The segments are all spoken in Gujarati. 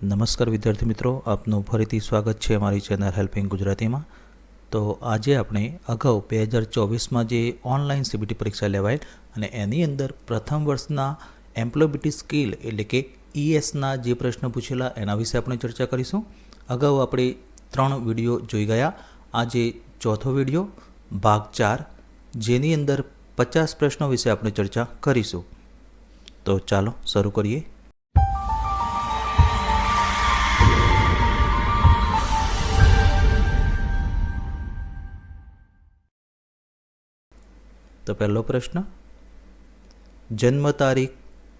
નમસ્કાર વિદ્યાર્થી મિત્રો, આપનું ફરીથી સ્વાગત છે અમારી ચેનલ હેલ્પિંગ ગુજરાતીમાં. તો આજે આપણે અગાઉ બે હજાર ચોવીસમાં જે ઓનલાઈન સીબીટી પરીક્ષા લેવાય અને એની અંદર પ્રથમ વર્ષના એમ્પ્લોયબિલિટી સ્કિલ એટલે કે ઈએસના જે પ્રશ્ન પૂછેલા એના વિશે આપણે ચર્ચા કરીશું. અગાઉ આપણે ત્રણ વીડિયો જોઈ ગયા. આજે ચોથો વીડિયો, ભાગ ચાર, જેની અંદર પચાસ પ્રશ્નો વિશે આપણે ચર્ચા કરીશું. તો ચાલો શરૂ કરીએ. તો પહેલો પ્રશ્ન, જન્મ તારીખ,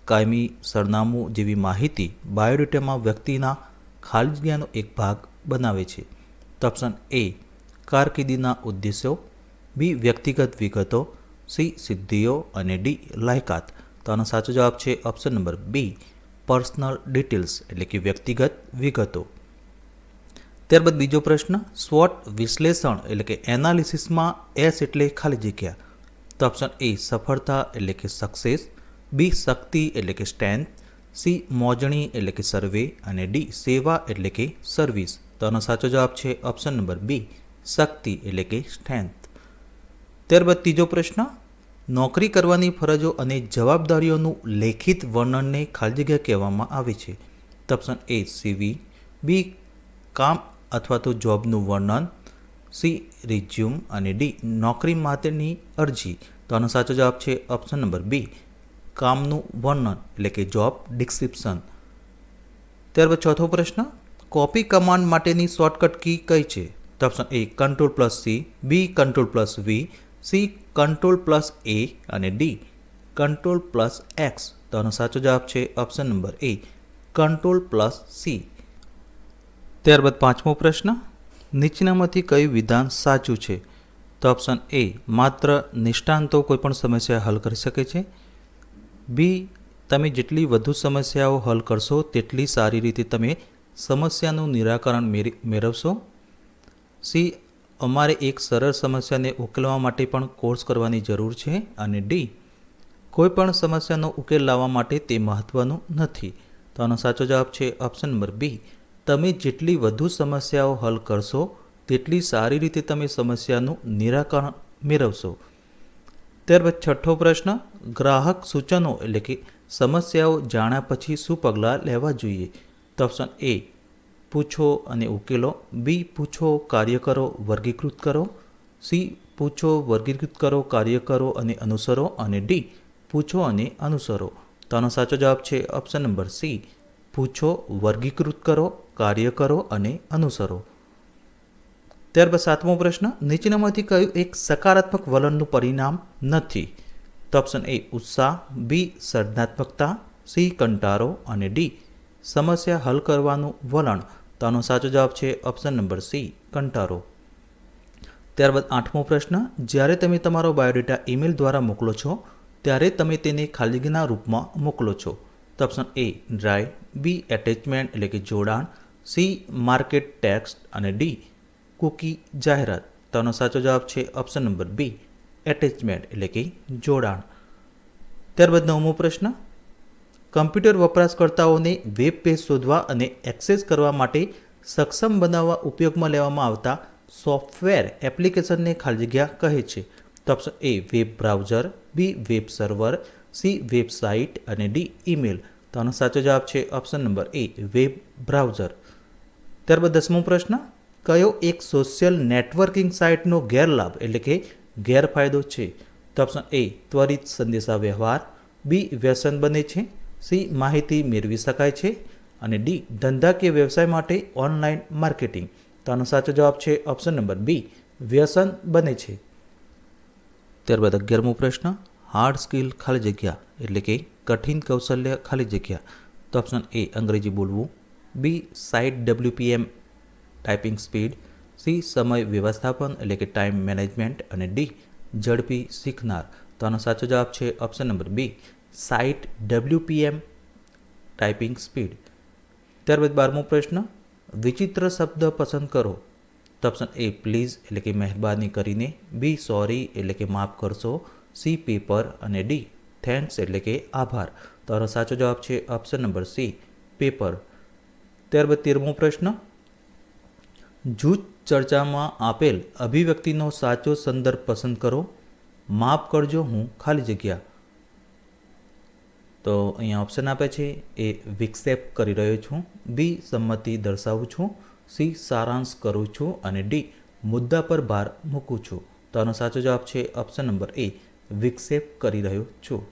કાયમી સરનામું જેવી માહિતી બાયોડેટામાં વ્યક્તિના ખાલી જગ્યાનો એક ભાગ બનાવે છે. તો ઓપ્શન એ, કારકિર્દીના ઉદ્દેશો, બી, વ્યક્તિગત વિગતો, સી, સિદ્ધિઓ અને ડી, લાયકાત. તો આનો સાચો જવાબ છે option number B, personal details એટલે કે વ્યક્તિગત વિગતો. ત્યારબાદ બીજો પ્રશ્ન સ્વોટ વિશ્લેષણ એટલે કે એનાલિસિસમાં એસ એટલે ખાલી જગ્યા. તો ઓપ્શન એ સફળતા એટલે કે સક્સેસ બી શક્તિ એટલે કે સ્ટ્રેન્થ સી મોજણી એટલે કે સર્વે અને ડી સેવા એટલે કે સર્વિસ તો આનો સાચો જવાબ છે ઓપ્શન નંબર બી શક્તિ એટલે કે સ્ટ્રેન્થ ત્યારબાદ ત્રીજો પ્રશ્ન, નોકરી કરવાની ફરજો અને જવાબદારીઓનું લેખિત વર્ણનને ખાલી જગ્યા કહેવામાં આવે છે. તો ઓપ્શન એ સીવી બી કામ અથવા તો જોબનું વર્ણન. સી, રિઝ્યુમ અને ડી, નોકરી માટેની અરજી. તો આનો સાચો જવાબ છે ઓપ્શન નંબર બી, કામનું વર્ણન, એટલે કે જોબ ડિસ્ક્રિપ્શન ત્યારબાદ ચોથો પ્રશ્ન કોપી કમાન્ડ માટેની શોર્ટકટ કી કઈ છે? તો option A control plus C B control plus V C control plus A અને ડી કંટ્રોલ પ્લસ એક્સ તો આનો સાચો જવાબ છે option number A control plus C ત્યારબાદ પાંચમો પ્રશ્ન નીચેનામાંથી કયું વિધાન સાચું છે? તો ઓપ્શન એ માત્ર નિષ્ણાંતો કોઈપણ સમસ્યા હલ કરી શકે છે. બી તમે જેટલી વધુ સમસ્યાઓ હલ કરશો, તેટલી સારી રીતે તમે સમસ્યાનું નિરાકરણ મેળવશો. સી અમારે એક સરળ સમસ્યાને ઉકેલવા માટે પણ કોર્સ કરવાની જરૂર છે. અને ડી કોઈપણ સમસ્યાનો ઉકેલ લાવવા માટે તે મહત્ત્વનું નથી. તો આનો સાચો જવાબ છે ઓપ્શન નંબર બી તમે જેટલી વધુ સમસ્યાઓ હલ કરશો, તેટલી સારી રીતે તમે સમસ્યાનું નિરાકરણ મેળવશો. ત્યારબાદ છઠ્ઠો પ્રશ્ન, ગ્રાહક સૂચનો એટલે કે સમસ્યાઓ જાણ્યા પછી શું પગલાં લેવા જોઈએ? તો ઓપ્શન એ પૂછો અને ઉકેલો. બી પૂછો, કાર્ય કરો, વર્ગીકૃત કરો. સી પૂછો, વર્ગીકૃત કરો, કાર્ય કરો અને અનુસરો. અને ડી પૂછો અને અનુસરો. તો આનો સાચો જવાબ છે ઓપ્શન નંબર સી પૂછો, વર્ગીકૃત કરો. કાર્ય કરો અને અનુસરો. ત્યારબાદ સાતમો પ્રશ્ન, નીચેનામાંથી કયું એક સકારાત્મક વલણનું પરિણામ નથી? તો ઓપ્શન એ ઉત્સાહ બી સર્જનાત્મકતા સી કંટારો અને ડી સમસ્યા હલ કરવાનું વલણ. તો આનો સાચો જવાબ છે ઓપ્શન નંબર સી કંટારો ત્યારબાદ આઠમો પ્રશ્ન, જ્યારે તમે તમારો બાયોડેટા ઈમેલ દ્વારા મોકલો છો, ત્યારે તમે તેને ખાલીગીના રૂપમાં મોકલો છો. તો option A drive B attachment એટલે કે જોડાણ. સી, માર્કેટ ટેક્સ્ટ અને ડી, કૂકી જાહેરાત. તો સાચો જવાબ છે ઓપ્શન નંબર બી, એટેચમેન્ટ એટલે કે જોડાણ. ત્યારબાદ નવમો પ્રશ્ન. કમ્પ્યુટર વપરાશકર્તાઓને વેબ પેજ શોધવા અને એક્સેસ કરવા માટે સક્ષમ બનાવવા ઉપયોગમાં લેવામાં આવતા સોફ્ટવેર એપ્લિકેશનને ખાલી જગ્યા કહે છે. તો option A, web browser, B, web server, C, website અને ડી, ઈમેલ. તો આનો સાચો જવાબ છે option number A, web browser. ત્યારબાદ દસમો પ્રશ્ન, કયો એક સોશિયલ નેટવર્કિંગ સાઇટનો ગેરલાભ એટલે કે ગેરફાયદો છે? તો ઓપ્શન એ ત્વરિત સંદેશા વ્યવહાર બી વ્યસન બને છે. સી માહિતી મેળવી શકાય છે. અને ડી ધંધાકીય વ્યવસાય માટે ઓનલાઈન માર્કેટિંગ તો આનો સાચો જવાબ છે ઓપ્શન નંબર બી વ્યસન બને છે. ત્યારબાદ અગિયારમો પ્રશ્ન હાર્ડ સ્કિલ ખાલી જગ્યા એટલે કે કઠિન કૌશલ્ય ખાલી જગ્યા. તો ઓપ્શન એ અંગ્રેજી બોલવું. B site WPM typing speed C સમય વ્યવસ્થાપન એટલે કે ટાઈમ મેનેજમેન્ટ અને ડી ઝડપી શીખનાર. તો આનો સાચો જવાબ છે option number B site WPM typing speed ત્યારબાદ બારમો પ્રશ્ન, વિચિત્ર શબ્દ પસંદ કરો. તો ઓપ્શન એ પ્લીઝ એટલે કે મહેરબાની કરીને. બી સોરી એટલે કે માફ કરશો. સી પેપર અને ડી થેન્ક્સ એટલે કે આભાર. તો આનો સાચો જવાબ છે ઓપ્શન નંબર સી પેપર ત્યારબાદ તેરમો પ્રશ્ન. જૂથ ચર્ચામાં આપેલ અભિવ્યક્તિનો સાચો સંદર્ભ પસંદ કરો. માફ કરજો, હું ખાલી જગ્યા. તો અહીંયા ઓપ્શન આપે છે, એ વિક્ષેપ કરી રહ્યો છું. બી, સંમતિ દર્શાવું છું. સી, સારાંશ કરું છું. અને ડી, મુદ્દા પર ભાર મૂકું છું. તો આનો સાચો જવાબ છે ઓપ્શન નંબર એ, વિક્ષેપ કરી રહ્યો છું.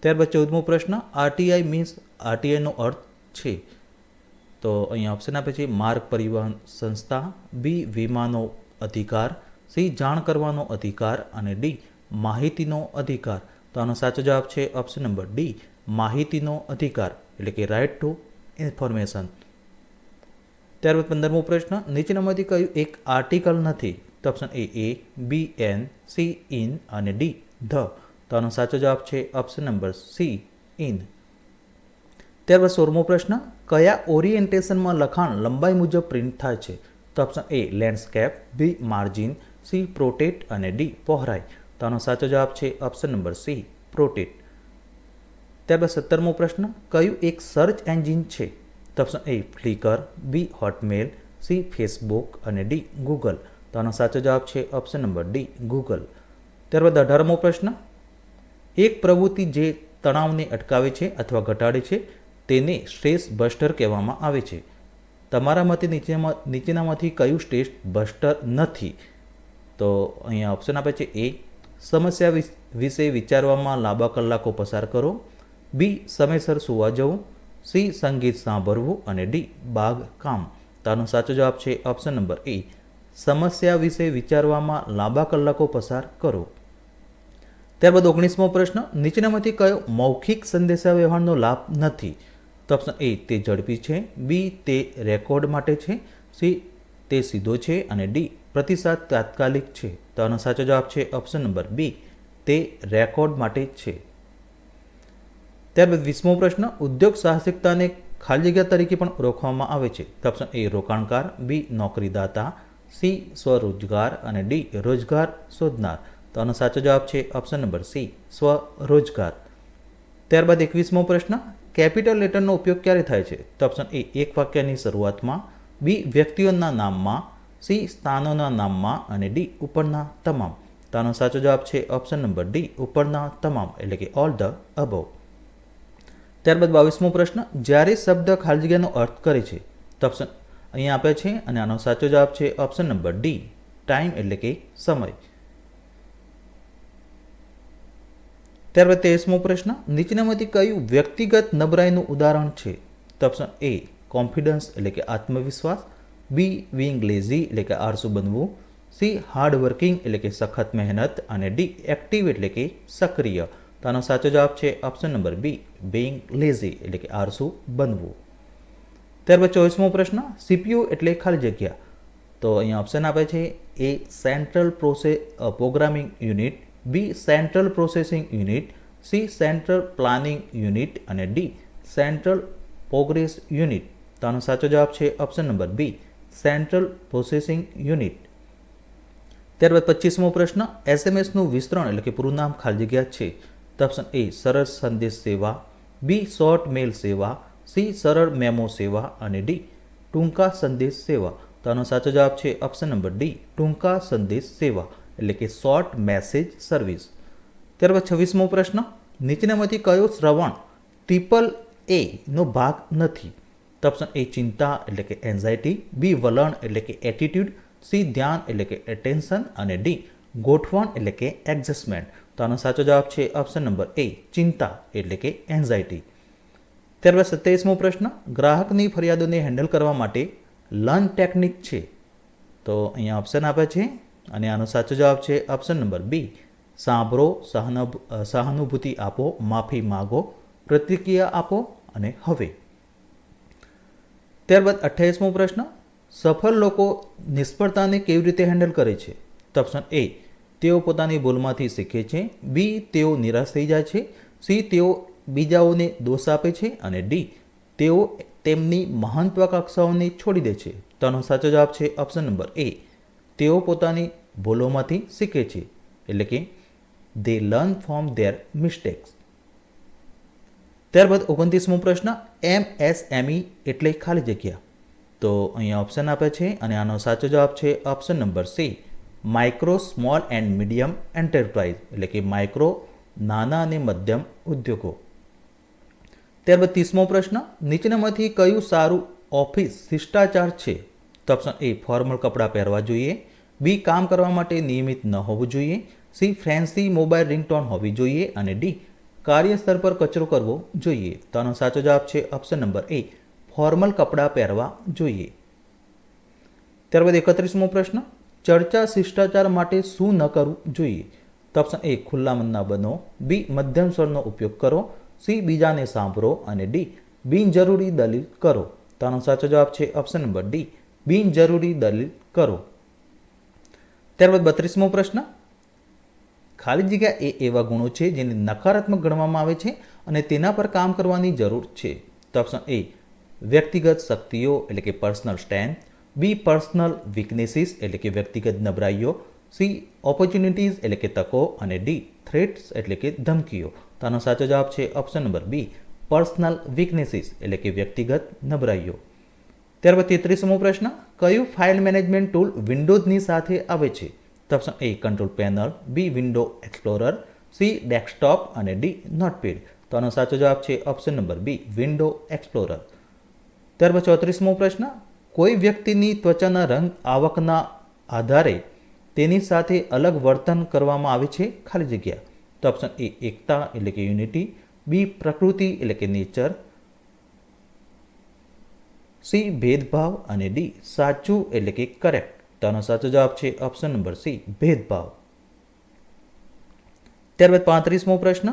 ત્યારબાદ ચૌદમો પ્રશ્ન આરટીઆઈ મીન્સ આરટીઆઈનો અર્થ છે. તો અહીંયા ઓપ્શન આપે છે માર્ગ પરિવહન સંસ્થા, બી વીમાનો અધિકાર, સી જાણ કરવાનો અધિકાર અને ડી માહિતીનો અધિકાર. તો આનો સાચો જવાબ છે ઓપ્શન નંબર ડી, માહિતીનો અધિકાર, એટલે કે રાઇટ ટુ ઇન્ફોર્મેશન ત્યારબાદ પંદરમો પ્રશ્ન, નીચેનામાંથી કયું એક આર્ટિકલ નથી? તો option A a B an C in અને ડી ધ. તો આનો સાચો જવાબ છે ઓપ્શન નંબર સી ઇન ત્યારબાદ સોળમો પ્રશ્ન, કયા ઓરિએન્ટેશનમાં લખાણ લંબાઈ મુજબ પ્રિન્ટ થાય છે? તો option A landscape B margin C portrait અને ડી પહોરાય તો આનો સાચો જવાબ છે ઓપ્શન નંબર સી પ્રોટેટ ત્યારબાદ સત્તરમો પ્રશ્ન, કયું એક સર્ચ એન્જિન છે? તો option A Flickr B Hotmail C Facebook અને ડી ગૂગલ તો આનો સાચો જવાબ છે ઓપ્શન નંબર ડી ગૂગલ ત્યારબાદ અઢારમો પ્રશ્ન, એક પ્રવૃત્તિ જે તણાવને અટકાવે છે અથવા ઘટાડે છે તેને સ્ટ્રેસ બસ્ટર કહેવામાં આવે છે. તમારા મતે નીચેમાં, નીચેનામાંથી કયું સ્ટ્રેસ બસ્ટર નથી? તો અહીંયા ઓપ્શન આપે છે એ સમસ્યા વિશે વિચારવામાં લાંબા કલાકો પસાર કરો. બી સમયસર સુવા જવું. સી સંગીત સાંભળવું અને ડી બાગ કામ. તો આનો સાચો જવાબ છે ઓપ્શન નંબર એ સમસ્યા વિશે વિચારવામાં લાંબા કલાકો પસાર કરો. ત્યારબાદ ઓગણીસમો પ્રશ્ન. નીચેનામાંથી કયો મૌખિક સંદેશાવ્યવહારનો લાભ નથી? તો ઓપ્શન એ તે ઝડપી છે. બી તે રેકોર્ડ માટે છે. સી તે સીધો છે. અને ડી પ્રતિસાદ તાત્કાલિક છે. તો આનો સાચો જવાબ છે ઓપ્શન નંબર બી તે રેકોર્ડ માટે છે. ત્યારબાદ વીસમો પ્રશ્ન, ઉદ્યોગ સાહસિકતાને ખાલી જગ્યા તરીકે પણ ઓળખવામાં આવે છે. તો ઓપ્શન એ રોકાણકાર. બી નોકરીદાતા. સી સ્વરોજગાર. અને ડી રોજગાર શોધનાર. તો આનો સાચો જવાબ છે ઓપ્શન નંબર સી સ્વરોજગાર. ત્યારબાદ એકવીસમો પ્રશ્ન કેપિટલ લેટરનો ઉપયોગ ક્યારે થાય છે? તો ઓપ્શન એ, એક વાક્યની શરૂઆતમાં, બી, વ્યક્તિઓના નામમાં, સી, સ્થાનોના નામમાં અને ડી, ઉપરના તમામ. તો આનો સાચો જવાબ છે ઓપ્શન નંબર ડી, ઉપરના તમામ, એટલે કે ઓલ ધ અબવ ત્યારબાદ બાવીસમો પ્રશ્ન, જ્યારે શબ્દ ખાલી જગ્યાનો અર્થ કરે છે? તો ઓપ્શન અહીંયા આપે છે અને આનો સાચો જવાબ છે ઓપ્શન નંબર ડી ટાઈમ એટલે કે સમય. ત્યારબાદ તેવીસમો પ્રશ્ન, નીચેનામાંથી કયું વ્યક્તિગત નબળાઈનું ઉદાહરણ છે? તો ઓપ્શન એ કોન્ફિડન્સ એટલે કે આત્મવિશ્વાસ. બી વિંગ લેઝી એટલે કે આરસુ બનવું. સી હાર્ડ વર્કિંગ એટલે કે સખત મહેનત. અને ડી એક્ટિવ એટલે કે સક્રિય. તો આનો સાચો જવાબ છે option number B being lazy એટલે કે આરસુ બનવું. ત્યારબાદ ચોવીસમો પ્રશ્ન સીપીયુ એટલે ખાલી જગ્યા. તો અહીંયા ઓપ્શન આપે છે A central process programming unit B central processing unit, C central planning unit અને ડી સેન્ટ્રલ પ્રોગ્રેસ યુનિટ. તો આનો સાચો જવાબ છે option number B, central processing unit. ત્યારબાદ પચીસમો પ્રશ્ન એસએમએસનું વિસ્તરણ એટલે કે પૂરું નામ ખાલી જગ્યા છે. તો ઓપ્શન એ, સરળ સંદેશ સેવા, બી શોર્ટ મેલ સેવા, સી સરળ મેમો સેવા અને ડી ટૂંકા સંદેશ સેવા. તો આનો સાચો જવાબ છે ઓપ્શન નંબર ડી, ટૂંકા સંદેશ સેવા. એટલે કે શોર્ટ મેસેજ સર્વિસ ત્યારબાદ છવ્વીસમો પ્રશ્ન, નીચેનામાંથી કયો શ્રવણ ટ્રિપલ એ નો ભાગ નથી? તો ઓપ્શન એ ચિંતા, એટલે કે એન્ઝાયટી બી વલણ, એટલે કે એટીટ્યુડ સી ધ્યાન, એટલે કે એટેન્શન અને ડી ગોઠવણ, એટલે કે એડજસ્ટમેન્ટ તો આનો સાચો જવાબ છે ઓપ્શન નંબર એ ચિંતા, એટલે કે એન્ઝાયટી ત્યારબાદ સત્યાવીસમો પ્રશ્ન, ગ્રાહકની ફરિયાદોને હેન્ડલ કરવા માટે લર્ન ટેકનિક છે. તો અહીંયા ઓપ્શન આપે છે અને આનો સાચો જવાબ છે ઓપ્શન નંબર બી સાંભળો, સહાનુભ, સહાનુભૂતિ આપો, માફી માગો, પ્રતિક્રિયા આપો અને હવે. ત્યારબાદ અઠ્યાવીસમો પ્રશ્ન. સફળ લોકો નિષ્ફળતાને કેવી રીતે હેન્ડલ કરે છે? તો ઓપ્શન એ તેઓ પોતાની ભૂલમાંથી શીખે છે. બી તેઓ નિરાશ થઈ જાય છે. સી તેઓ બીજાઓને દોષ આપે છે. અને ડી તેઓ તેમની મહત્વાકાંક્ષાઓને છોડી દે છે. તો આનો સાચો જવાબ છે ઓપ્શન નંબર એ તેઓ પોતાની ભૂલોમાંથી શીખે છે, એટલે કે they learn from their mistakes ત્યારબાદ ઓગણત્રીસમો પ્રશ્ન એમ એસ એમઈ એટલે ખાલી જગ્યા? તો અહીંયા ઓપ્શન આપે છે અને આનો સાચો જવાબ છે option number C micro small and medium enterprise એટલે કે માઇક્રો નાના અને મધ્યમ ઉદ્યોગો. ત્યારબાદ ત્રીસમો પ્રશ્ન, નીચેનામાંથી કયું સારું ઓફિસ શિષ્ટાચાર છે? તો ઓપ્શન એ ફોર્મલ કપડાં પહેરવા જોઈએ. બી, કામ કરવા માટે નિયમિત ન હોવું જોઈએ. સી ફેન્સી મોબાઈલ રિંગટોન હોવી જોઈએ અને ડી, કાર્યસ્થળ પર કચરો કરવો જોઈએ. તો આનો સાચો જવાબ છે ઓપ્શન નંબર એ, ફોર્મલ કપડાં પહેરવા જોઈએ. ત્યારબાદ એકત્રીસમો પ્રશ્ન, ચર્ચા શિષ્ટાચાર માટે શું ન કરવું જોઈએ? તો ઓપ્શન એ, ખુલ્લા મનના બનો. બી, મધ્યમ સ્વરનો ઉપયોગ કરો. સી, બીજાને સાંભળો અને ડી, બિનજરૂરી દલીલ કરો. તો આનો સાચો જવાબ છે ઓપ્શન નંબર ડી બિનજરૂરી દલીલ કરો. ત્યારબાદ બત્રીસમો પ્રશ્ન. ખાલી જગ્યા એ એવા ગુણો છે જેને નકારાત્મક ગણવામાં આવે છે અને તેના પર કામ કરવાની જરૂર છે. તો ઓપ્શન એ વ્યક્તિગત શક્તિઓ એટલે કે personal strength B personal weaknesses એટલે કે વ્યક્તિગત નબળાઈઓ. સી ઓપોર્ચ્યુનિટીઝ એટલે કે તકો. અને ડી થ્રેટ્સ એટલે કે ધમકીઓ. તો આનો સાચો જવાબ છે option number B personal weaknesses એટલે કે વ્યક્તિગત નબળાઈઓ. ત્યારબાદ તેત્રીસમો પ્રશ્ન, કયું ફાઇલ મેનેજમેન્ટ ટૂલ વિન્ડોઝની સાથે આવે છે? Option A control panel, B window explorer, C desktop અને ડી નોટપેડ. તો આનો સાચો જવાબ છે option number B, window explorer. ત્યારબાદ ચોત્રીસમો પ્રશ્ન, કોઈ વ્યક્તિની ત્વચાના રંગ આવકના આધારે તેની સાથે અલગ વર્તન કરવામાં આવે છે? ખાલી જગ્યા. તો ઓપ્શન એ એકતા એટલે કે યુનિટી, બી પ્રકૃતિ એટલે કે નેચર સી ભેદભાવ અને ડી સાચું એટલે કે કરેક્ટ તેનો સાચો જવાબ છે ઓપ્શન નંબર સી ભેદભાવ. ત્યારબાદ પાંત્રીસમો પ્રશ્ન.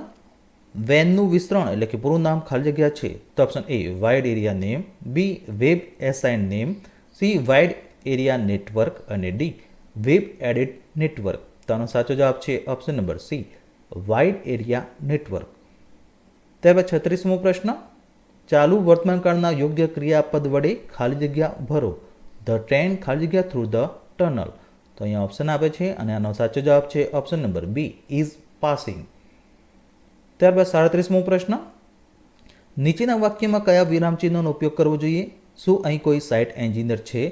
વેનનું વિસ્તરણ એટલે કે પૂરું નામ ખાલી જગ્યા છે તો option A wide area name B web assign name C wide area network અને ડી વેબ એડિટ નેટવર્ક તેનો સાચો જવાબ છે option number C wide area network ત્યારબાદ છત્રીસમો પ્રશ્ન. ચાલુ વર્તમાનકાળના યોગ્ય ક્રિયાપદ વડે ખાલી જગ્યા ભરો. ધ ટ્રેન ખાલી જગ્યા થ્રુ ધ ટનલ તો અહીંયા ઓપ્શન આપે છે અને આનો સાચો જવાબ છે option number B is passing ત્યારબાદ સાડત્રીસમો પ્રશ્ન. નીચેના વાક્યમાં કયા વિરામચિહ્નોનો ઉપયોગ કરવો જોઈએ? શું અહીં કોઈ સાઇટ એન્જિનિયર છે?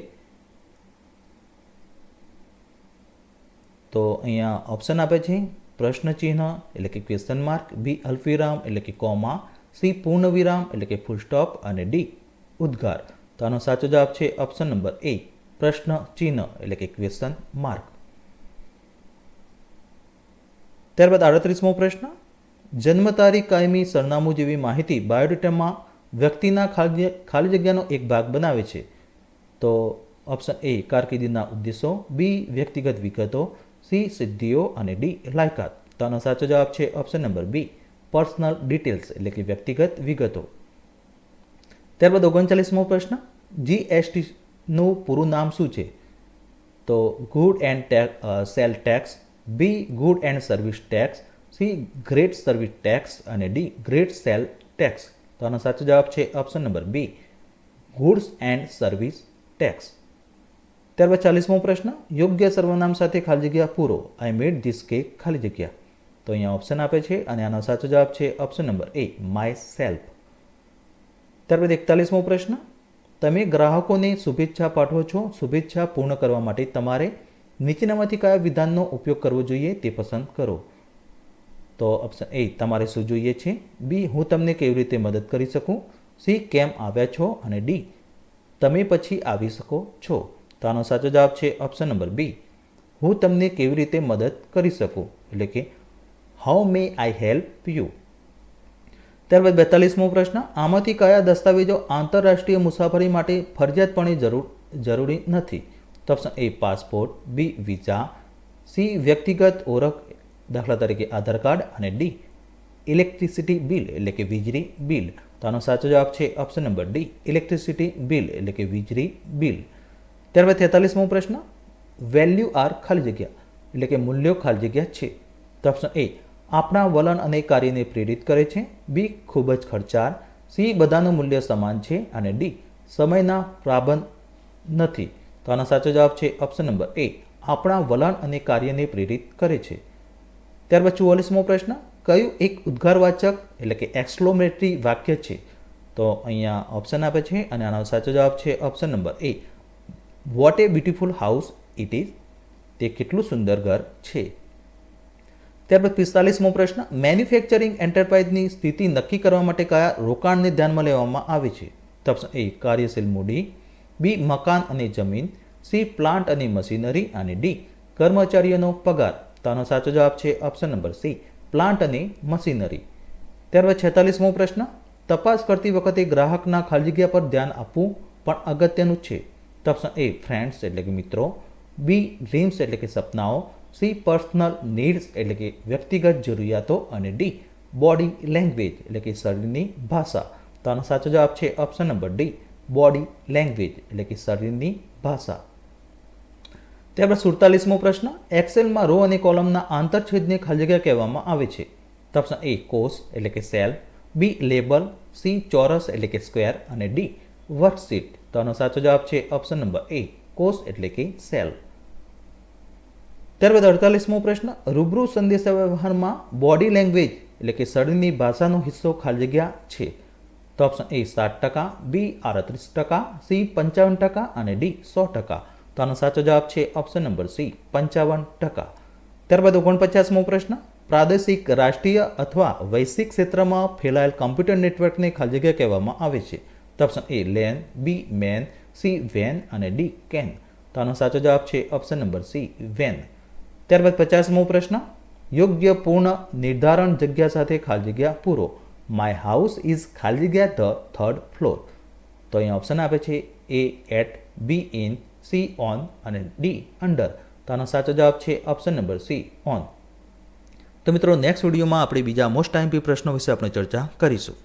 તો અહીંયા ઓપ્શન આપે છે પ્રશ્ન ચિહ્ન એટલે કે ક્વેશ્ચન માર્ક બી અલ્ફીરામ એટલે કે કોમા સી પૂર્ણ વિરામ એટલે કે ફૂલ સ્ટોપ અને ડી ઉદ્ગાર. તો આનો સાચો જવાબ છે ઓપ્શન નંબર એ પ્રશ્ન ચિહ્ન એટલે કે ક્વેશ્ચન માર્ક ત્યારબાદ આડત્રીસમો પ્રશ્ન, જન્મ તારીખ કાયમી સરનામું જેવી માહિતી બાયોડેટામાં વ્યક્તિના ખાલી ખાલી જગ્યાનો એક ભાગ બનાવે છે. તો ઓપ્શન એ કારકિર્દીના ઉદ્દેશો બી વ્યક્તિગત વિગતો સી સિદ્ધિઓ અને ડી લાયકાત. તો આનો સાચો જવાબ છે option number B personal details એટલે કે વ્યક્તિગત વિગતો. ત્યારબાદ ઓગણચાલીસમો પ્રશ્ન જીએસટીનું પૂરું નામ શું છે? તો good and sale tax B good and service tax C great service tax અને ડી ગ્રેટ સેલ ટેક્સ તો આનો સાચો જવાબ છે option number B goods and service tax ત્યારબાદ ચાલીસમો પ્રશ્ન, યોગ્ય સર્વનામ સાથે ખાલી જગ્યા પૂરો. આઈ મેડ ધીસ કેક ખાલી જગ્યા. તો અહીંયા ઓપ્શન આપે છે અને આનો સાચો જવાબ છે option number A myself ત્યારબાદ એકતાલીસમો પ્રશ્ન. તમે ગ્રાહકોને શુભેચ્છા પાઠવો છો, શુભેચ્છા પૂર્ણ કરવા માટે તમારે નીચેનામાંથી કયા વિધાનનો ઉપયોગ કરવો જોઈએ તે પસંદ કરો. તો ઓપ્શન એ તમારે શું જોઈએ છે? બી હું તમને કેવી રીતે મદદ કરી શકું? સી કેમ આવ્યા છો? અને ડી તમે પછી આવી શકો છો. તો આનો સાચો જવાબ છે ઓપ્શન નંબર બી હું તમને કેવી રીતે મદદ કરી શકું? એટલે કે how may I help you ત્યારબાદ બેતાલીસમો પ્રશ્ન, આમાંથી કયા દસ્તાવેજો આંતરરાષ્ટ્રીય મુસાફરી માટે ફરજિયાતપણે જરૂર, જરૂરી નથી? તો option A passport B visa C વ્યક્તિગત ઓળખ, દાખલા તરીકે આધાર કાર્ડ અને ડી ઇલેક્ટ્રિસિટી બિલ એટલે કે વીજળી બિલ તો આનો સાચો જવાબ છે option number D electricity bill એટલે કે વીજળી બિલ ત્યારબાદ તેતાલીસમો પ્રશ્ન વેલ્યુ આર ખાલી જગ્યા, એટલે કે મૂલ્યો ખાલી જગ્યા છે. તો ઓપ્શન એ આપણા વલણ અને કાર્યને પ્રેરિત કરે છે. બી, ખૂબ જ ખર્ચાળ. સી, બધાનું મૂલ્ય સમાન છે અને ડી, સમયના પ્રાબંધ નથી. તો આનો સાચો જવાબ છે ઓપ્શન નંબર એ આપણા વલણ અને કાર્યને પ્રેરિત કરે છે. ત્યારબાદ ચુવાલીસમો પ્રશ્ન. કયું એક ઉદ્ગારવાચક એટલે કે એક્સપ્લોમેટરી વાક્ય છે? તો અહીંયા ઓપ્શન આપે છે અને આનો સાચો જવાબ છે option number A what a beautiful house it is તે કેટલું સુંદર ઘર છે? ત્યારબાદ પિસ્તાલીસમો પ્રશ્ન મેન્યુફેક્ચરિંગ એન્ટરપ્રાઇઝની સ્થિતિ નક્કી કરવા માટે કયા રોકાણને ધ્યાનમાં લેવામાં આવે છે? ઓપ્શન એ, કાર્યશીલ મૂડી, બી, મકાન અને જમીન, સી, પ્લાન્ટ અને મશીનરી, અને ડી, કર્મચારીઓનો પગાર. તાનો સાચો જવાબ છે ઓપ્શન નંબર સી, પ્લાન્ટ અને મશીનરી. ત્યારબાદ છેતાલીસમો પ્રશ્ન, તપાસ કરતી વખતે ગ્રાહકના ખાલી જગ્યા પર ધ્યાન આપવું પણ અગત્યનું છે. ઓપ્શન એ ફ્રેન્ડ્સ એટલે કે મિત્રો, બી ડ્રીમ્સ એટલે કે સપનાઓ સી પર્સનલ નીડ્સ એટલે કે વ્યક્તિગત જરૂરિયાતો અને ડી બોડી લેંગ્વેજ એટલે કે શરીરની ભાષા. તો આનો સાચો જવાબ છે option number D body language એટલે કે શરીરની ભાષા. ત્યારબાદ સુડતાલીસમો પ્રશ્ન. એક્સેલમાં રો અને કોલમના આંતરછેદને ખાલી જગ્યા કહેવામાં આવે છે. તો ઓપ્શન એ કોષ એટલે કે સેલ, બી લેબલ, સી ચોરસ એટલે કે સ્ક્વેર અને ડી વર્કશીટ. તો આનો સાચો જવાબ છે ઓપ્શન નંબર એ કોષ એટલે કે સેલ. ત્યારબાદ અડતાલીસમો પ્રશ્ન, રૂબરૂ સંદેશાવ્યવહારમાં બોડી લેંગ્વેજ એટલે કે શરીરની ભાષાનો હિસ્સો ખાલી જગ્યા છે. તો ઓપ્શન એ સાત ટકા બી આડત્રીસ ટકા સી પંચાવન ટકા અને ડી સો ટકા. તો આનો સાચો જવાબ છે ઓપ્શન નંબર સી પંચાવન ટકા. ત્યારબાદ ઓગણપચાસમો પ્રશ્ન, પ્રાદેશિક, રાષ્ટ્રીય અથવા વૈશ્વિક ક્ષેત્રમાં ફેલાયેલ કમ્પ્યુટર નેટવર્કને ખાલી જગ્યા કહેવામાં આવે છે. તો option A lane B man C van અને ડી કેન તો આનો સાચો જવાબ છે ઓપ્શન નંબર સી વેન ત્યારબાદ પચાસમો પ્રશ્ન. યોગ્ય પૂર્ણ નિર્ધારણ જગ્યા સાથે ખાલી જગ્યા પૂરો. માય હાઉસ ઇઝ ખાલી જગ્યા ધ થર્ડ ફ્લોર તો અહીંયા ઓપ્શન આપે છે A at B in C on અને ડી અંડર તો આનો સાચો જવાબ છે ઓપ્શન નંબર સી ઓન તો મિત્રો નેક્સ્ટ વિડીયોમાં આપણે બીજા મોસ્ટ ટાઈમ પ્રશ્નો વિશે આપણે ચર્ચા કરીશું.